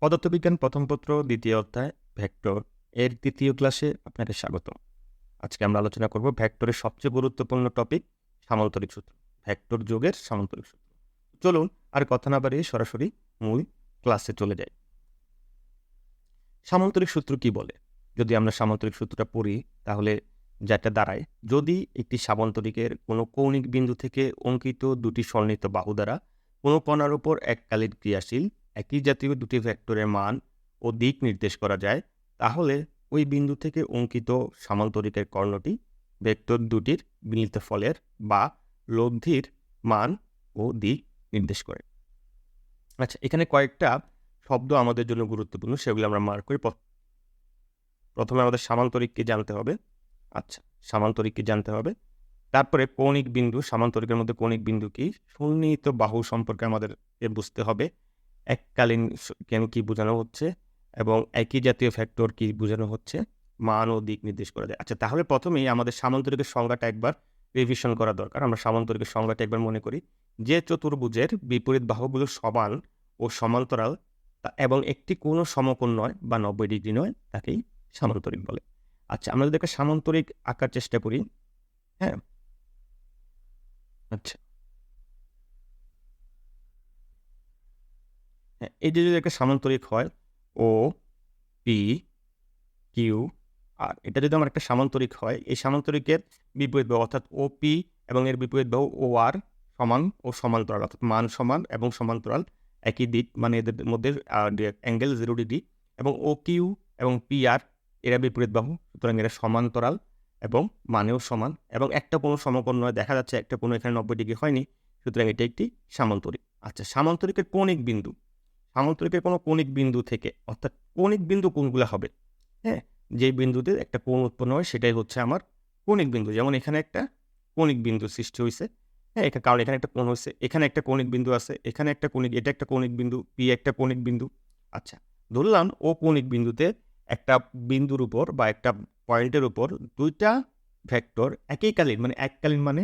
পদার্থবিজ্ঞান প্রথম পত্র, দ্বিতীয় অধ্যায়, ভেক্টর। এর তৃতীয় ক্লাসে আপনাদের স্বাগত। আজকে আমরা আলোচনা করব ভেক্টরের সবচেয়ে গুরুত্বপূর্ণ টপিক, সামান্তরিক সূত্র। ভেক্টর যোগের সামান্তরিক সূত্র। চলুন আর কথা না বাড়িয়ে সরাসরি মূল ক্লাসে চলে যাই। সামান্তরিক সূত্র কি বলে? যদি আমরা সামান্তরিক সূত্রটা পড়ি, তাহলে যেটা দাঁড়ায়, যদি একটি সামান্তরিকের কোনো কৌণিক বিন্দু থেকে অঙ্কিত দুটি সন্নিহিত বাহু দ্বারা কোনো কণার উপর এককালীন ক্রিয়াশীল একই জাতীয় দুটি ভেক্টরের মান ও দিক নির্দেশ করা যায়, তাহলে ওই বিন্দু থেকে অঙ্কিত সামান্তরিকের কর্ণটি ভেক্টর দুটির মিলিত ফলের বা লব্ধির মান ও দিক নির্দেশ করে। আচ্ছা এখানে কয়েকটা শব্দ আমাদের জন্য গুরুত্বপূর্ণ, সেগুলো আমরা মার্ক করি। প্রথমে আমাদের সামান্তরিককে জানতে হবে। আচ্ছা সামান্তরিককে জানতে হবে। তারপরে কৌণিক বিন্দু সামান্তরিকের মধ্যে কৌণিক বিন্দু কি সন্নিহিত বাহু সম্পর্কে আমাদের বুঝতে হবে। এককালীন কেন কি বোঝানো হচ্ছে এবং একই জাতীয় ফ্যাক্টর কি বোঝানো হচ্ছে, মান ও দিক নির্দেশ করা যায়। আচ্ছা তাহলে প্রথমেই আমাদের সামান্তরিকের সংজ্ঞাটা একবার রিভিশন করা দরকার। আমরা সামান্তরিকের সংজ্ঞাটা একবার মনে করি। যে চতুর্ভুজের বিপরীত বাহুগুলো সমান ও সমান্তরাল এবং একটি কোনো সমকোণ নয় বা নব্বই ডিগ্রি নয়, তাকেই সামান্তরিক বলে। আচ্ছা আমরা যদি একটা সামান্তরিক আঁকার চেষ্টা করি হ্যাঁ? আচ্ছা। হ্যাঁ যে যদি একটা সামান্তরিক হয় ও পি কিউ আর এটা যদি আমার একটা সামান্তরিক হয়, এই সামান্তরিকের বিপরীত বাহু, অর্থাৎ ও পি এবং এর বিপরীত বাহু ও আর সমান ও সমান্তরাল অর্থাৎ মান সমান এবং সমান্তরাল একই দিক মানে এদের মধ্যে অ্যাঙ্গেল জিরো ডিগ্রি এবং ও কিউ এবং পি আর এরা বিপরীত বাহু, সুতরাং এরা সমান্তরাল এবং মানেও সমান এবং একটা কোনো সমকোণ নয়, দেখা যাচ্ছে একটা কোনো এখানে নব্বই ডিগ্রি হয়নি, সুতরাং এটা একটি সামান্তরিক আচ্ছা সামান্তরিকের কৌণিক বিন্দু সামান্তরিকের কোনো কণিক বিন্দু থেকে, অর্থাৎ কণিক বিন্দু কোনগুলো হবে? হ্যাঁ যে বিন্দুতে একটা কোণ উৎপন্ন হয় সেটাই হচ্ছে আমার কণিক বিন্দু। যেমন এখানে একটা কণিক বিন্দু সৃষ্টি হয়েছে হ্যাঁ এখানে কারণ এখানে একটা কোণ হয়েছে এখানে একটা কণিক বিন্দু আছে, এখানে একটা কণিক, এটা একটা কণিক বিন্দু, পি একটা কণিক বিন্দু। আচ্ছা ধরলাম ও কণিক বিন্দুতে একটা বিন্দুর উপর বা একটা পয়েন্টের উপর দুইটা ভেক্টর একইকালীন মানে এককালীন মানে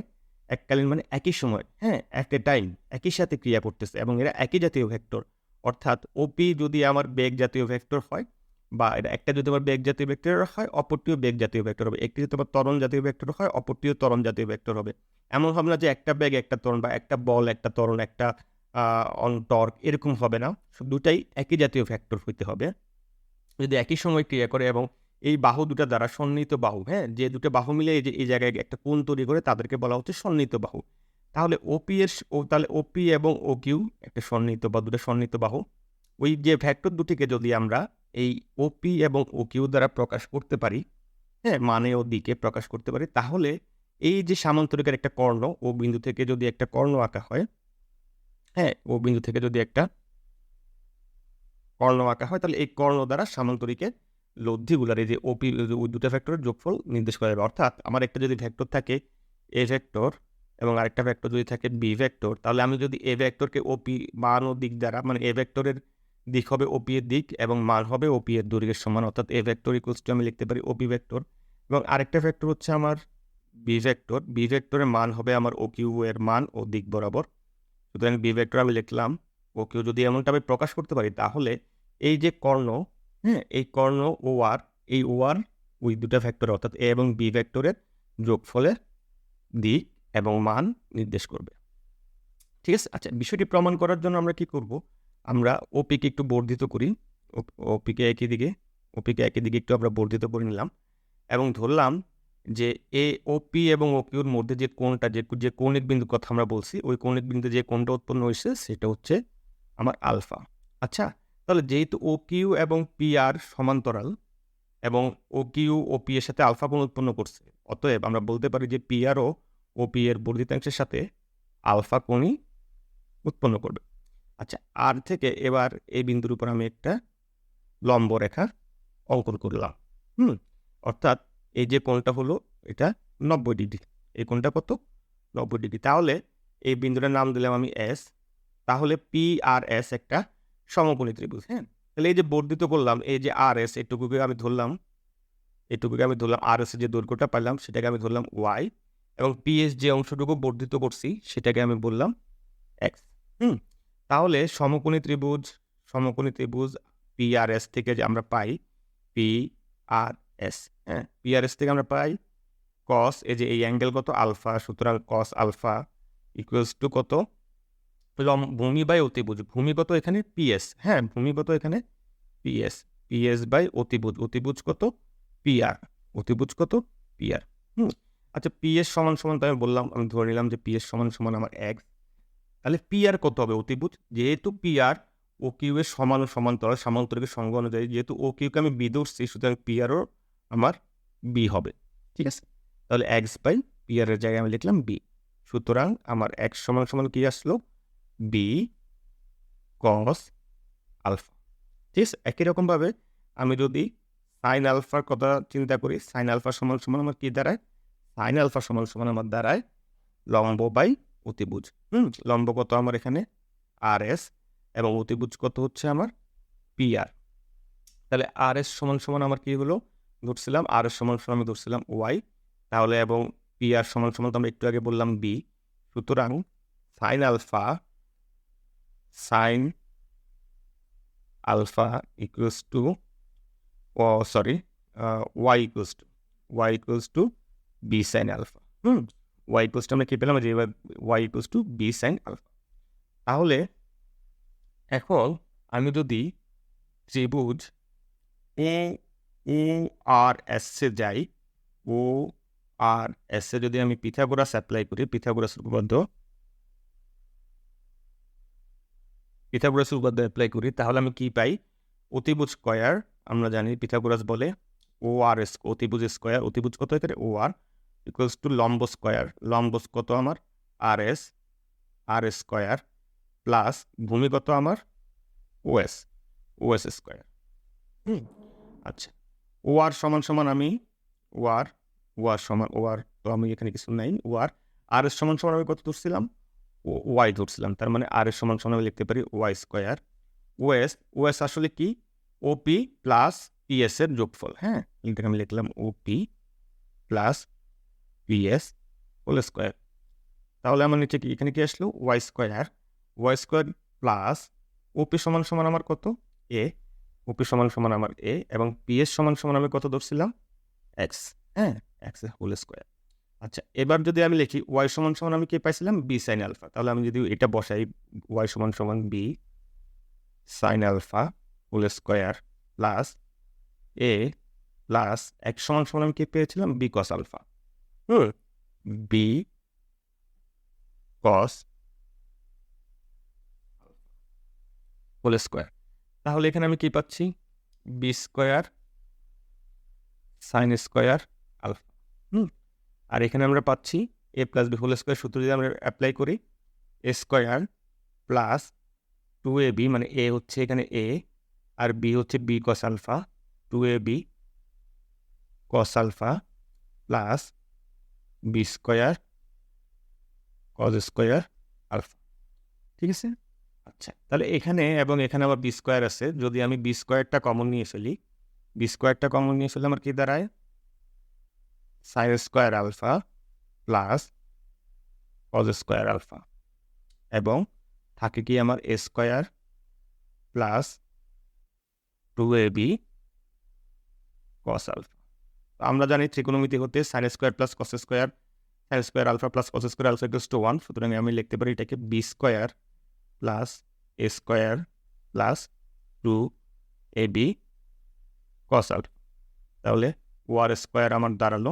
এককালীন মানে একই সময় হ্যাঁ একটা টাইম, একই সাথে ক্রিয়া করতেছে এবং এরা একই জাতীয় ভেক্টর। অর্থাৎ ওপি যদি আমার বেগ জাতীয় ভেক্টর হয় বা এটা একটা যদি আমার বেগ জাতীয় ভেক্টর হয়, অপরটিও বেগ জাতীয় ভেক্টর হবে। একটি যদি আমার ত্বরণ জাতীয় ভেক্টর হয়, অপরটিও ত্বরণ জাতীয় ভেক্টর হবে। এমন হবে না যে একটা বেগ, একটা ত্বরণ বা একটা বল, একটা ত্বরণ, একটা অন টর্ক এরকম হবে না। সব দুটাই একই জাতীয় ভেক্টর হইতে হবে। যদি একই সময় ক্রিয়া করে এবং এই বাহু দুটা দ্বারা সন্নিহিত বাহু হ্যাঁ? যে দুটো বাহু মিলে এই যে, এই জায়গায় একটা কোণ তৈরি করে তাদেরকে বলা হচ্ছে সন্নিহিত বাহু। তাহলে ওপি এর ও, তাহলে ওপি এবং ও কিউ একটা সন্নিহিত বা দুটো সন্নিহিত বাহু, ওই যে ভেক্টর দুটিকে যদি আমরা এই ওপি এবং ও কিউ দ্বারা প্রকাশ করতে পারি হ্যাঁ মানে ও দিকে প্রকাশ করতে পারি, তাহলে এই যে সামান্তরিকের একটা কর্ণ, ও বিন্দু থেকে যদি একটা কর্ণ আঁকা হয় হ্যাঁ ও বিন্দু থেকে যদি একটা কর্ণ আঁকা হয়, তাহলে এই কর্ণ দ্বারা সামান্তরিকের লব্ধিগুলার এই যে ওপি দুটো ভেক্টরের যোগফল নির্দেশ করা যাবে। অর্থাৎ আমার একটা যদি ভেক্টর থাকে এ ভেক্টর এবং আরেকটা ভেক্টর যদি থাকে বি ভেক্টর তাহলে আমি যদি এ ভেক্টরকে ওপি মান ও দিক দ্বারা মানে এ ভেক্টরের দিক হবে ওপি এর দিক এবং মান হবে ওপি এর দৈর্ঘ্যের সমান, অর্থাৎ এ ভেক্টর ইকুয়ালস টু আমি লিখতে পারি ওপি ভেক্টর এবং আরেকটা ভেক্টর হচ্ছে আমার বি ভেক্টর বি ভেক্টরের মান হবে আমার ও কিউ এর মান ও দিক বরাবর। সুতরাং বি ভেক্টর আমি লিখলাম ও কিউ যদি এমনটা আমি প্রকাশ করতে পারি, তাহলে এই যে কর্ণ হ্যাঁ এই কর্ণ ও আর এই ও আর ওই দুটা ভেক্টর অর্থাৎ এ এবং বি ভেক্টরের যোগফলের দিক এবং মান নির্দেশ করবে। ঠিক আছে? আচ্ছা বিষয়টি প্রমাণ করার জন্য আমরা কি করব? আমরা ওপিকে একটু বর্ধিত করি। ওপিকে একই দিকে ওপিকে একই দিকে একটু আমরা বর্ধিত করে নিলাম এবং ধরলাম যে এ ওপি এবং ওকিউর মধ্যে যে কোণটা, যে যে কৌণিক বিন্দুর কথা আমরা বলছি, ওই কৌণিক বিন্দু যে কোণটা উৎপন্ন হয়েছে, সেটা হচ্ছে আমার আলফা। আচ্ছা তাহলে যেহেতু ও কিউ এবং পি আর সমান্তরাল এবং ও কিউ ও পি এর সাথে আলফা কোণ উৎপন্ন করছে, অতএব আমরা বলতে পারি যে পি আর ও ও পি এর বর্ধিতাংশের সাথে আলফা কোণই উৎপন্ন করবে। আচ্ছা আর থেকে এবার এই বিন্দুর উপর আমি একটা লম্ব রেখা অঙ্কন করলাম। হুম, অর্থাৎ এই যে কোণটা হলো এটা নব্বই ডিগ্রি। এই কোণটা কত? নব্বই ডিগ্রি। তাহলে এই বিন্দুটার নাম দিলাম আমি এস তাহলে পি আর এস একটা সমকোণী ত্রিভুজ হ্যাঁ? তাহলে এই যে বর্ধিত করলাম, এই যে আর এস এটুকুকে আমি ধরলাম, এটুকুকে আমি ধরলাম আর এস এর যে দৈর্ঘ্যটা পাইলাম, সেটাকে আমি ধরলাম ওয়াই এবং পিএস যে অংশটুকু বর্ধিত করছি, সেটাকে আমি বললাম এক্স হুম, তাহলে সমকোণী ত্রিভুজ সমকোণী ত্রিভুজ পি আর এস থেকে যে আমরা পাই পি আর এস হ্যাঁ পি আর এস থেকে আমরা পাই কস এই যে এই অ্যাঙ্গেল কত? আলফা সুতরাং কস আলফা ইকুয়ালস টু কত? লম ভূমি বাই অতিভুজ ভূমিগত এখানে? পিএস হ্যাঁ ভূমিগত এখানে? পিএস পিএস বাই অতিভুজ অতিভুজ কত? পিআর অতিভুজ কত? পিআর হুম আচ্ছা পি পিএস সমান সমান তো আমি বললাম, আমি ধরে নিলাম যে পি পিএস সমান সমান আমার এক্স তাহলে পি আর কত হবে অতিভুজ? যেহেতু পি আর ও কিউ এর সমান ও সমান্তরাল সমান্তরিকের সঙ্গ অনুযায়ী যেহেতু ও কিউকে আমি বি ধরছি, সুতরাং পিআরও আমার বি হবে। ঠিক আছে? তাহলে এক্স বাই পিআর এর জায়গায় আমি লিখলাম বি সুতরাং আমার এক্স সমান সমান কি আসলো? B cos alpha. ঠিক আছে? একই রকমভাবে আমি যদি সাইন আলফার কথা চিন্তা করি সাইন আলফা সমান সমান আমার কি দাঁড়ায়? সাইন আলফা সমান সমান আমার দাঁড়ায়। লম্ব বাই অতিভুজ। হুম, লম্ব কত আমার এখানে? আর এস এবং অতিভুজ কত হচ্ছে আমার? পি আর তাহলে আর এস সমান সমান আমার কি হলো? ধরছিলাম আর এস সমান সমান আমি ধরছিলাম ওয়াই তাহলে এবং পি আর সমান সমান তো আমরা একটু আগে বললাম বি সুতরাং sine alpha sine alpha equals to oh sorry Y equals to Y equals to B sine alpha hmm. Y equals to আমরা কি পেলাম? যে Y equals to B sine alpha তাহলে এখন আমি যদি ত্রিভুজ ও ও আর এসে যাই ও আর এসে যদি আমি পিথাগোরাস অ্যাপ্লাই করি পিথাগোরাস উপপাদ্য পিথাগোরাস উপপাদ্য অ্যাপ্লাই করি তাহলে আমি কি পাই? অতিভুজ স্কয়ার আমরা জানি পিথাগোরাস বলে ও আর এস অতিভুজ স্কয়ার অতিভুজ কত এখানে? ও আর ইকুয়ালস টু লম্ব স্কয়ার লম্ব কত আমার? R S R S square plus ভূমি কত আমার? ওএস ওএস স্কয়ার আচ্ছা। ও আর সমান সমান আমি ও আর ও আর সমান ও আর তো আমি এখানে কিছু নাই ও আর আর এস সমান সমান আমি কত ধরছিলাম? ওয়াই ধরছিলাম, তার মানে আর এর সমান সমান আমি লিখতে পারি ওয়াই স্কোয়ার ওএস ওএস আসলে কি? ওপি প্লাস পিএস এর যোগফল হ্যাঁ? এটাকে আমি লিখলাম OP plus PS whole square তাহলে আমার নিচে কি? এখানে কি আসলো? Y square Y square plus OP সমান সমান আমার কত? এ ওপি সমান সমান আমার এ এবং পিএস সমান সমান আমি কত ধরছিলাম? এক্স হ্যাঁ এক্স হোল স্কোয়ার আচ্ছা এবার যদি আমি লিখি ওয়াই সমান সমান আমি কি পাইছিলাম? বি সাইন আলফা তাহলে আমি যদি এটা বসাই ওয়াই সমান সমান B sine alpha whole square plus A plus এক সমান সমান আমি কি পেয়েছিলাম? B cos alpha hmm B cos whole square তাহলে এখানে আমি কি পাচ্ছি? B square sine square alpha hmm. আর এখানে আমরা পাচ্ছি A plus B whole square সূত্র যদি আমরা অ্যাপ্লাই করি A square plus two A B মানে এ হচ্ছে এখানে এ আর বি হচ্ছে B cos alpha two A B cos alpha plus B square cos square alpha ঠিক আছে? আচ্ছা তাহলে এখানে এবং এখানে আবার বি স্কোয়ার আছে। যদি আমি বি স্কোয়ারটা কমন নিয়ে ফেলি বি স্কোয়ারটা কমন নিয়ে ফেলে আমার কী দাঁড়ায়? Sine square alpha plus cos square alpha এবং থাকে কি আমার A square plus two A B cos alpha আমরা জানি ত্রিকোণমিতি হতে sine square plus cos square sine square alpha plus cos square alpha equals to one সুতরাং আমি লিখতে পারি এটাকে B square plus A square plus two A B cos alpha তাহলে ওয়ার স্কোয়ার আমার দাঁড়াল,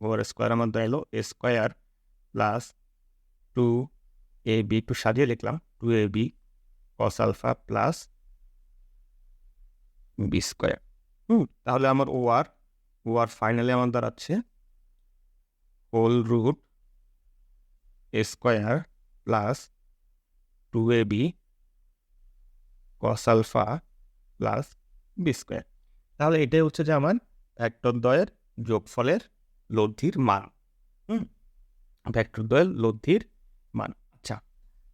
ওয়ার স্কোয়ার আমার দাঁড়াল A square plus two A B একটু সাজিয়ে লিখলাম two A B cos alpha plus B square hmm, তাহলে আমার O R O R finally আমার দাঁড়াচ্ছে whole root square plus two A B cos alpha plus B square তাহলে এটাই হচ্ছে যে আমার ভেক্টরদ্বয়ের যোগফলের লব্ধির মান, হুম? ভেক্টরদ্বয়ের লব্ধির মান। আচ্ছা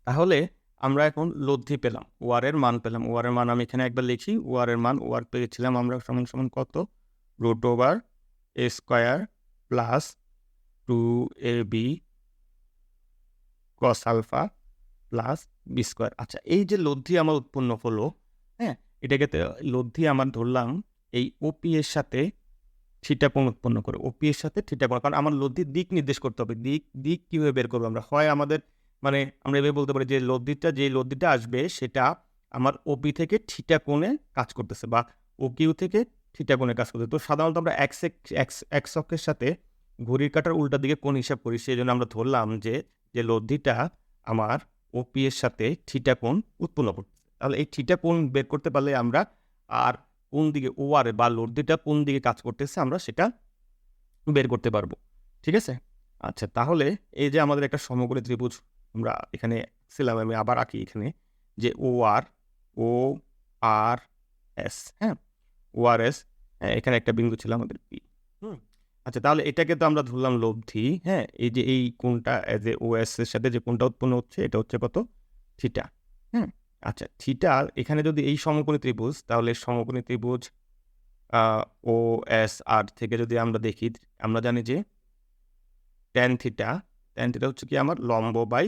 তাহলে আমরা এখন লব্ধি পেলাম, ওয়ারের মান পেলাম। ওয়ারের মান আমি এখানে একবার লিখি, ওয়ারের মান, ওয়ার পেয়েছিলাম আমরা সমান সমান কত? Root over A square plus two A B cos alpha plus B square আচ্ছা এই যে লব্ধি আমার উৎপন্ন হলো হ্যাঁ এটাকে লব্ধি আমার ধরলাম, এই ওপি এর সাথে থিটা কোণ উৎপন্ন করে। ওপি এর সাথে থিটা কোণ, কারণ আমার লব্ধির দিক নির্দেশ করতে হবে। দিক দিক কীভাবে বের করব আমরা? হয় আমাদের মানে আমরা এভাবে বলতে পারি যে লব্ধিটা যে লব্ধিটা আসবে সেটা আমার ওপি থেকে থিটা কোণে কাজ করতেছে বা ও কিউ থেকে থিটা কোণে কাজ করতেছে তো সাধারণত আমরা এক্স এক্স অক্ষের সাথে ঘড়ির কাটার উল্টা দিকে কোণ হিসাব করি? সেই জন্য আমরা ধরলাম যে যে লব্ধিটা আমার ওপি এর সাথে থিটা কোণ উৎপন্ন করতেছে তাহলে এই থিটা কোণ বের করতে পারলে আমরা আর কোন দিকে ও আর বা লব্ধিটা কোন দিকে কাজ করতেছে আমরা সেটা বের করতে পারব। ঠিক আছে? আচ্ছা তাহলে এই যে আমাদের একটা সমগ্র ত্রিভুজ আমরা এখানে ছিলাম আমি আবার আঁকি এখানে, যে ও আর ও আর এস হ্যাঁ? ও আর এস এখানে একটা বিন্দু ছিল আমাদের পি আচ্ছা তাহলে এটাকে তো আমরা ধরলাম লব্ধি হ্যাঁ এই যে এই কোনটা যে ও এস এর সাথে যে কোনটা উৎপন্ন হচ্ছে এটা হচ্ছে কত? থিটা হ্যাঁ আচ্ছা থিটা এখানে যদি এই সমকোণী ত্রিভুজ তাহলে সমকোণী ত্রিভুজ ও এস আর থেকে যদি আমরা দেখি আমরা জানি যে ট্যান থিটা ট্যান থিটা হচ্ছে কি আমার লম্ব বাই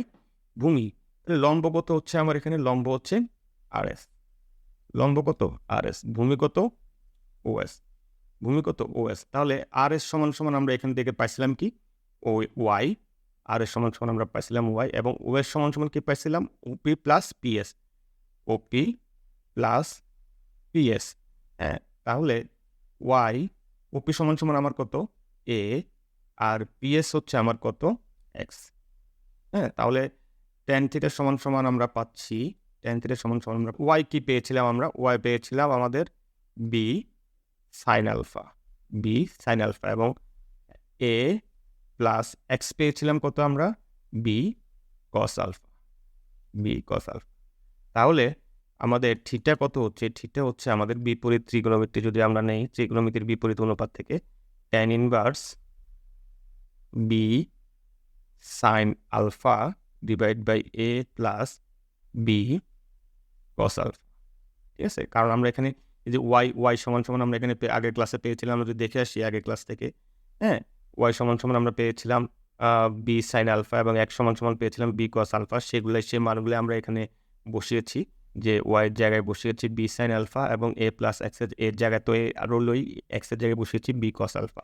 ভূমি। লম্ব কত হচ্ছে? আমার এখানে লম্ব হচ্ছে আর এস লম্ব কত? আর এস ভূমি কত? ও এস ভূমি কত ও এস তাহলে আর এস সমান সমান আমরা এখান থেকে পাইছিলাম কি? ও ওয়াই আর এস সমান সমান আমরা পাইছিলাম ওয়াই এবং ও সমান সমান কি পাইছিলাম? OP plus PS OP plus PS হ্যাঁ তাহলে ওয়াই ওপি সমান সমান আমার কত? এ আর পিএস হচ্ছে আমার কত? এক্স হ্যাঁ তাহলে টেন থিটার সমান সমান আমরা পাচ্ছি। টেন থিটার সমান সমান আমরা ওয়াই কি পেয়েছিলাম আমরা? ওয়াই পেয়েছিলাম আমাদের B sine alpha B sine alpha এবং এ প্লাস এক্স পেয়েছিলাম কত আমরা? B cos alpha B cos alpha তাহলে আমাদের থিটা কত হচ্ছে? থিটা হচ্ছে আমাদের বিপরীত ত্রিকোণমিতি। যদি আমরা নেই, ত্রিকোণমিতির বিপরীত অনুপাত থেকে tan inverse B sine alpha divide by A plus B cos alpha ঠিক আছে? কারণ আমরা এখানে এই যে ওয়াই ওয়াই সমান সমান আমরা এখানে আগের ক্লাসে পেয়েছিলাম আমরা যদি দেখে আসি আগের ক্লাস থেকে হ্যাঁ? ওয়াই সমান সমান আমরা পেয়েছিলাম বি সাইন আলফা এবং এক সমান সমান পেয়েছিলাম বি কস আলফা সেগুলো সে মানগুলো আমরা এখানে বসিয়েছি, যে ওয়াইয়ের জায়গায় বসিয়েছি বি সাইন আলফা এবং এ প্লাস এক্সের এর জায়গায় তো এ রোলই এক্সের জায়গায় বসিয়েছি বি কস আলফা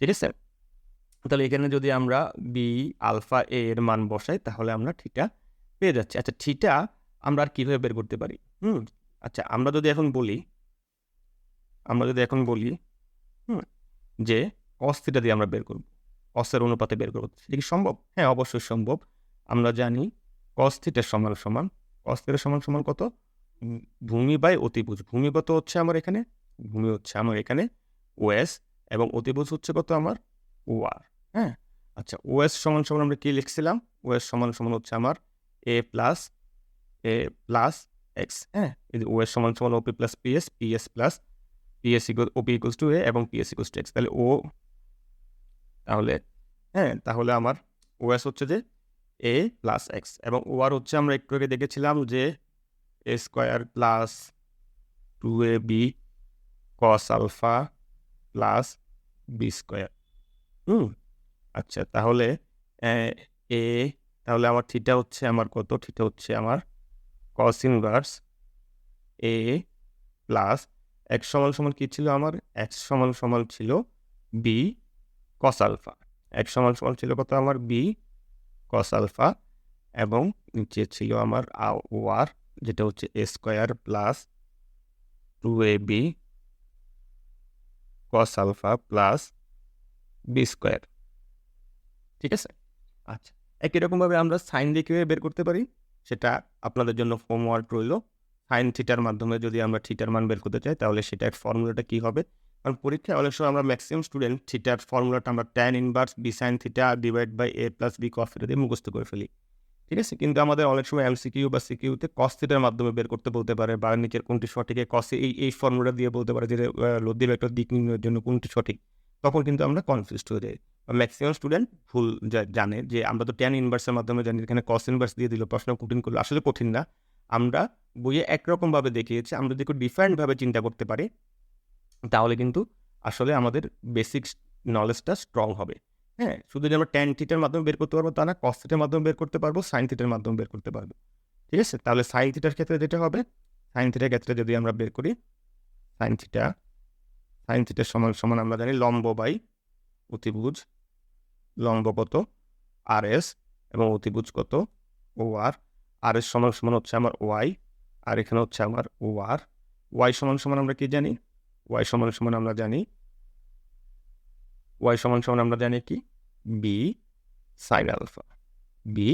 ঠিক আছে? তাহলে এখানে যদি আমরা বি আলফা এ এর মান বসাই, তাহলে আমরা ঠিটা পেয়ে যাচ্ছি। আচ্ছা ঠিটা আমরা আর কীভাবে বের করতে পারি? হুম আচ্ছা আমরা যদি এখন বলি আমরা যদি এখন বলি, হুম, যে কস থিটা দিয়ে আমরা বের করব কসের অনুপাতে বের করব সেটা কি সম্ভব? হ্যাঁ অবশ্যই সম্ভব। আমরা জানি কস থিটার সমান সমান কস থিটার সমান সমান কত? ভূমি বাই অতিভুজ। ভূমি কত হচ্ছে আমার এখানে? ভূমি হচ্ছে আমার এখানে ওএস এবং অতিভুজ হচ্ছে কত আমার? ওআর। হ্যাঁ আচ্ছা ওএস সমান সমান আমরা কী লিখছিলাম? ওএস সমান সমান হচ্ছে আমার A plus A plus X. হ্যাঁ ওএস সমান সমান OP plus PS PS plus PS equal OP equals to A এবং পিএস ইকুয়ালস টু এক্স তাহলে ও তাহলে হ্যাঁ তাহলে আমার ওএস হচ্ছে যে এ প্লাস এক্স এবং ওআর হচ্ছে আমরা একটু আগে দেখেছিলাম যে A square plus two A B cos alpha plus B square hmm আচ্ছা তাহলে, এ তাহলে আমার থিটা হচ্ছে আমার কত? থিটা হচ্ছে আমার cos inverse A plus X সমান সমান কী ছিল আমার? এক্স সমান সমান ছিল বি কস আলফা এক্স সমান সমান ছিল কত আমার? বি কস আলফা এবং নিচে ছিল আমার ওয়ার যেটা হচ্ছে A square plus two A B cos alpha plus B square ঠিক আছে? আচ্ছা একই রকমভাবে আমরা সাইন কীভাবে বের করতে পারি? সেটা আপনাদের জন্য হোমওয়ার্ক রইল। সাইন থিটার মাধ্যমে যদি আমরা থিটার মান বের করতে চাই, তাহলে সেটার ফর্মুলাটা কী হবে? কারণ পরীক্ষায় অনেক সময় আমরা ম্যাক্সিমাম স্টুডেন্ট থিটার ফর্মুলাটা আমরা tan inverse B sine theta divide by A plus B cos theta দিয়ে মুখস্থ করে ফেলি। ঠিক আছে? কিন্তু আমাদের অনেক সময় এমসিকিউ বা সিকিউতে কস থিটার মাধ্যমে বের করতে বলতে পারে বা নিচের কোনটি সঠিক কসে এই এই ফর্মুলা দিয়ে বলতে পারে যে লদ্দি ভেক্টর দিক নির্ণয়ের জন্য কোনটি সঠিক। তখন কিন্তু আমরা কনফিউজড হয়ে যাই। ম্যাক্সিমাম স্টুডেন্ট ভুল জানে যে আমরা তো ট্যান ইনভার্সের মাধ্যমে জানি এখানে কস ইনভার্স দিয়ে দিল, প্রশ্ন কঠিন করল। আসলে কঠিন না। আমরা বইয়ে একরকমভাবে দেখিয়েছি, আমরা যদি একটু ডিফারেন্টভাবে চিন্তা করতে পারি, তাহলে কিন্তু আসলে আমাদের বেসিক নলেজটা স্ট্রং হবে। হ্যাঁ শুধু যে আমরা ট্যান থিটার মাধ্যমে বের করতে পারব তা না কস থিটার মাধ্যমে বের করতে পারব সাইন থিটার মাধ্যমে বের করতে পারব। ঠিক আছে? তাহলে সাইন থিটার ক্ষেত্রে যেটা হবে সাইন থিটার ক্ষেত্রে যদি আমরা বের করি সাইন থিটা সাইন থিটার সমান সমান আমরা জানি লম্ব বাই অতিভুজ, লম্ব কত? আর এস এবং অতিভুজ কত? ও আর আর এস সমান সমান হচ্ছে আমার ওয়াই আর এখানে হচ্ছে আমার ও আর ওয়াই সমান সমান আমরা কি জানি? ওয়াই সমান সমান আমরা জানি, ওয়াই সমান সমান আমরা জানি কি? B sine alpha B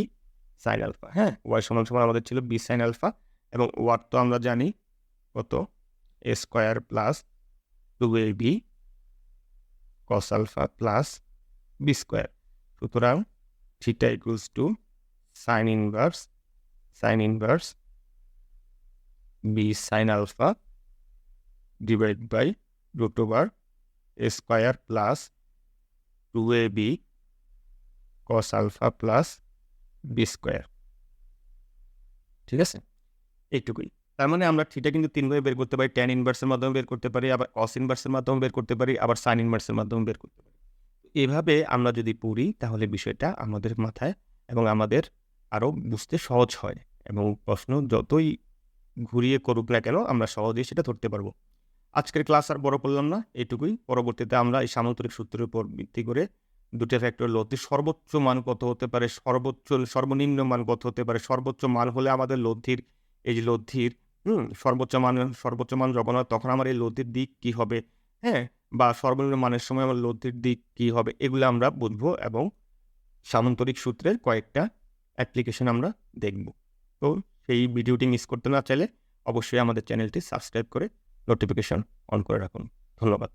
sine alpha হ্যাঁ? ওয়াই সমান সমান আমাদের ছিল বি সাইন আলফা এবং ওয়ার তো আমরা জানি কত? A square plus two A B cos alpha plus B square সুতরাং theta equals to sine inverse sine inverse B sine alpha divide by over A square plus two A B cos alpha plus B square ঠিক আছে? এইটুকুই। তার মানে আমরা theta কিন্তু তিনভাবে বের করতে পারি। ট্যান ইনভার্সের মাধ্যমে বের করতে পারি, আবার কস ইনভার্সের মাধ্যমে বের করতে পারি, আবার সাইন ইনভার্সের মাধ্যমে বের করতে পারি। এভাবে আমরা যদি পড়ি, তাহলে বিষয়টা আমাদের মাথায় এবং আমাদের আরও বুঝতে সহজ হয়। এবং প্রশ্ন যতই ঘুরিয়ে করুক না কেন, আমরা সহজেই সেটা ধরতে পারব। আজকের ক্লাস আর বড় করলাম না, এটুকুই। পরবর্তীতে আমরা এই সামান্তরিক সূত্রের উপর ভিত্তি করে দুটো ফ্যাক্টর লব্ধির সর্বোচ্চ মান কত হতে পারে, সর্বোচ্চ, সর্বনিম্ন মান কত হতে পারে, সর্বোচ্চ মান হলে আমাদের লব্ধির এই যে লব্ধির হুম, সর্বোচ্চ মান সর্বোচ্চ মান যখন হয় তখন আমার এই লব্ধির দিক কী হবে? হ্যাঁ বা সর্বনিম্ন মানের সময় আমার লব্ধির দিক কী হবে? এগুলো আমরা বুঝব এবং সামান্তরিক সূত্রের কয়েকটা অ্যাপ্লিকেশন আমরা দেখব। তো সেই ভিডিওটি মিস করতে না চাইলে অবশ্যই আমাদের চ্যানেলটি সাবস্ক্রাইব করে নোটিফিকেশন অন করে রাখুন। ধন্যবাদ।